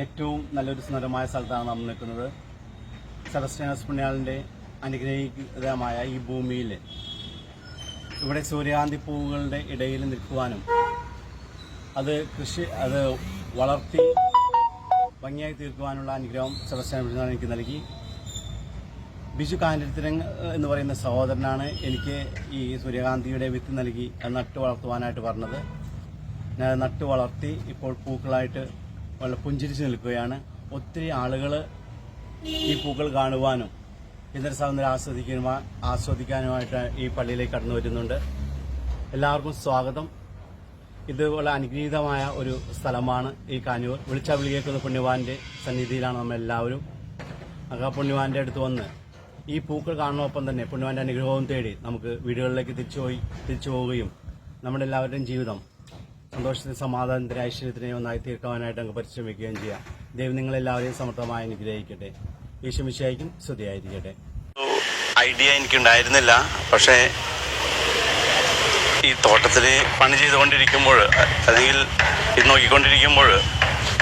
ഏറ്റവും നല്ലൊരു സുന്ദരമായ സ്ഥലത്താണ് നാം നിൽക്കുന്നത്. സെബസ്റ്റ്യാനസ് പുണ്യാളിന്റെ അനുഗ്രഹീതമായ ഈ ഭൂമിയിൽ ഇവിടെ സൂര്യകാന്തി പൂവുകളുടെ ഇടയിൽ നിൽക്കുവാനും അത് കൃഷി അത് വളർത്തി ഭംഗിയായി തീർക്കുവാനുള്ള അനുഗ്രഹം സെബസ്റ്റ്യാൻ പുണ്യാൾ എനിക്ക് നൽകി. ബിജു കാഞ്ഞിരത്തിരൻ എന്ന് പറയുന്ന സഹോദരനാണ് എനിക്ക് ഈ സൂര്യകാന്തിയുടെ വിത്ത് നൽകി അത് നട്ടു വളർത്തുവാനായിട്ട് പറഞ്ഞത്. ഞാൻ നട്ടു വളർത്തി ഇപ്പോൾ പൂക്കളായിട്ട് വളരെ പുഞ്ചിരിച്ച് നിൽക്കുകയാണ്. ഒത്തിരി ആളുകൾ ഈ പൂക്കൾ കാണുവാനും ഇന്ദ്ര സൗന്ദര്യം ആസ്വദിക്കുവാൻ ആസ്വദിക്കാനുമായിട്ട് ഈ പള്ളിയിലേക്ക് കടന്നു വരുന്നുണ്ട്. എല്ലാവർക്കും സ്വാഗതം. ഇതുപോലെ അനുഗ്രഹീതമായ ഒരു സ്ഥലമാണ് ഈ കാഞ്ഞൂർ. വിളിച്ചാൽ വിളിയേക്കുന്ന പുണ്യവാന്റെ സന്നിധിയിലാണ് നമ്മൾ എല്ലാവരും ആ പുണ്യവാന്റെ അടുത്ത് വന്ന് ഈ പൂക്കൾ കാണുന്നൊപ്പം തന്നെ പുണ്യവാന്റെ അനുഗ്രഹവും തേടി നമുക്ക് വീടുകളിലേക്ക് തിരിച്ചു പോയി തിരിച്ചു പോവുകയും നമ്മുടെ എല്ലാവരുടെയും ജീവിതം സന്തോഷത്തിന് സമാധാനത്തിന് ഐശ്വര്യത്തിനെ ഒന്നായി തീർക്കുവാനായിട്ട് അങ്ങ് പരിശ്രമിക്കുകയും ചെയ്യാം. ദൈവം നിങ്ങളെല്ലാവരെയും സമർത്ഥമായി അനുഗ്രഹിക്കട്ടെ. യേശുമിശായിക്കും സ്തുതിയായിരിക്കട്ടെ. ഐഡിയ എനിക്കുണ്ടായിരുന്നില്ല. പക്ഷേ ഈ തോട്ടത്തിൽ പണി ചെയ്തുകൊണ്ടിരിക്കുമ്പോൾ അല്ലെങ്കിൽ ഇത് നോക്കിക്കൊണ്ടിരിക്കുമ്പോൾ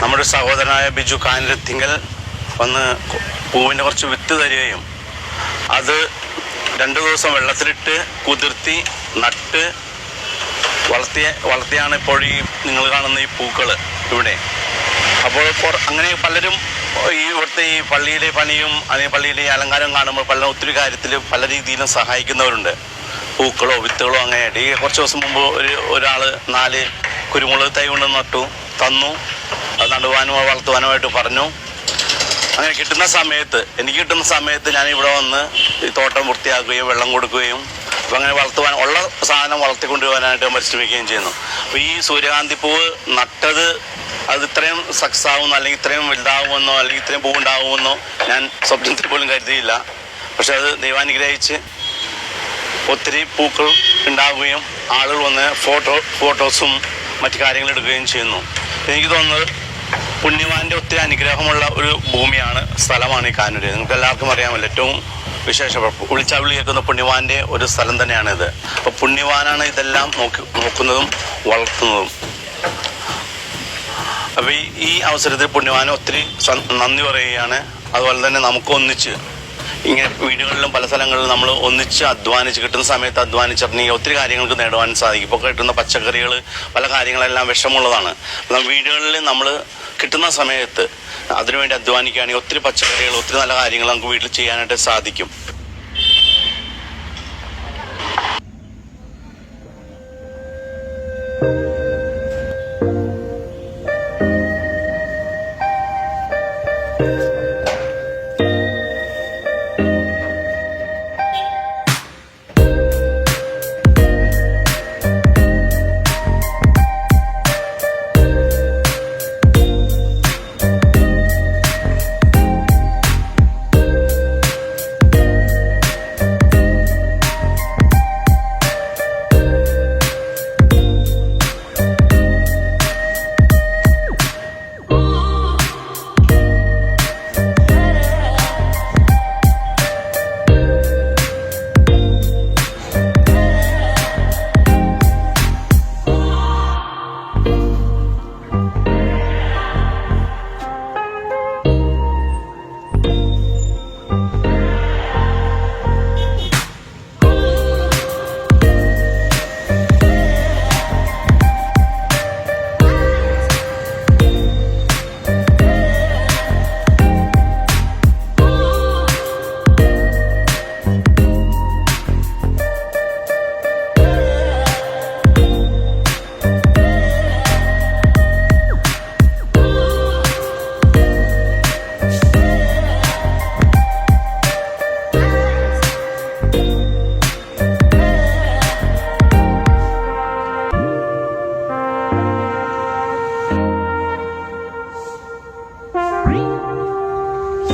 നമ്മുടെ സഹോദരനായ ബിജു കാനിരത്തിങ്കൽ വന്ന് പൂവിന്റെ കുറച്ച് വിത്ത് തരികയും അത് രണ്ട് ദിവസം വെള്ളത്തിലിട്ട് കുതിർത്തി നട്ട് വളർത്തിയ വളർത്തിയാണ് ഇപ്പോൾ ഈ നിങ്ങൾ കാണുന്ന ഈ പൂക്കൾ ഇവിടെ. അപ്പോൾ അങ്ങനെ പലരും ഈ ഇവിടുത്തെ ഈ പള്ളിയിലെ പണിയും അല്ലെങ്കിൽ പള്ളിയിലെ ഈ അലങ്കാരം കാണുമ്പോൾ പല ഒത്തിരി കാര്യത്തിൽ പല രീതിയിലും സഹായിക്കുന്നവരുണ്ട്. പൂക്കളോ വിത്തുകളോ അങ്ങനെയായിട്ട് ഈ കുറച്ച് ദിവസം മുമ്പ് ഒരു ഒരാൾ നാല് കുരുമുളക് തൈ കൊണ്ട് നട്ടു തന്നു. അത് നടുവാനോ വളർത്തുവാനുമായിട്ട് പറഞ്ഞു. അങ്ങനെ കിട്ടുന്ന സമയത്ത് എനിക്ക് കിട്ടുന്ന സമയത്ത് ഞാൻ ഇവിടെ വന്ന് ഈ തോട്ടം വൃത്തിയാക്കുകയും വെള്ളം കൊടുക്കുകയും അപ്പം അങ്ങനെ വളർത്തുവാൻ ഉള്ള സാധനം വളർത്തിക്കൊണ്ടുവരാനായിട്ട് പരിശ്രമിക്കുകയും ചെയ്യുന്നു. അപ്പോൾ ഈ സൂര്യകാന്തി പൂവ് നട്ടത് അത് ഇത്രയും സക്സസ് ആവുമെന്നോ അല്ലെങ്കിൽ ഇത്രയും വലുതാവുമെന്നോ അല്ലെങ്കിൽ ഇത്രയും പൂ ഉണ്ടാവുമെന്നോ ഞാൻ സ്വപ്നത്തിൽ പോലും കരുതിയില്ല. പക്ഷെ അത് ദൈവാനുഗ്രഹിച്ച് ഒത്തിരി പൂക്കൾ ഉണ്ടാവുകയും ആളുകൾ വന്ന് ഫോട്ടോ ഫോട്ടോസും മറ്റു കാര്യങ്ങൾ എടുക്കുകയും ചെയ്യുന്നു. എനിക്ക് തോന്നുന്നത് പുണ്യവാന്റെ ഒത്തിരി അനുഗ്രഹമുള്ള ഒരു ഭൂമിയാണ് സ്ഥലമാണ് ഈ കാനൂര്. നിങ്ങൾക്ക് എല്ലാവർക്കും അറിയാമല്ലോ ഏറ്റവും വിശേഷപ്പെട്ട വിളിച്ചാവിളി കേൾക്കുന്ന പുണ്യവാന്റെ ഒരു സ്ഥലം തന്നെയാണ് ഇത് അപ്പോൾ പുണ്യവാനാണ് ഇതെല്ലാം നോക്കി നോക്കുന്നതും വളർത്തുന്നതും. അപ്പോൾ ഈ അവസരത്തിൽ പുണ്യവാന് ഒത്തിരി നന്ദി പറയുകയാണ്. അതുപോലെ തന്നെ നമുക്ക് ഒന്നിച്ച് ഇങ്ങനെ വീടുകളിലും പല സ്ഥലങ്ങളിലും നമ്മൾ ഒന്നിച്ച് അധ്വാനിച്ച് കിട്ടുന്ന സമയത്ത് അധ്വാനിച്ചിട്ടുണ്ടെങ്കിൽ ഒത്തിരി കാര്യങ്ങൾക്ക് നേടുവാൻ സാധിക്കും. ഇപ്പോൾ കിട്ടുന്ന പച്ചക്കറികൾ പല കാര്യങ്ങളെല്ലാം വിഷമുള്ളതാണ്. വീടുകളിൽ നമ്മൾ കിട്ടുന്ന സമയത്ത് അതിനുവേണ്ടി അധ്വാനിക്കുകയാണെങ്കിൽ ഒത്തിരി പച്ചക്കറികൾ ഒത്തിരി നല്ല കാര്യങ്ങൾ നമുക്ക് വീട്ടിൽ ചെയ്യാനായിട്ട് സാധിക്കും.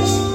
Jesus.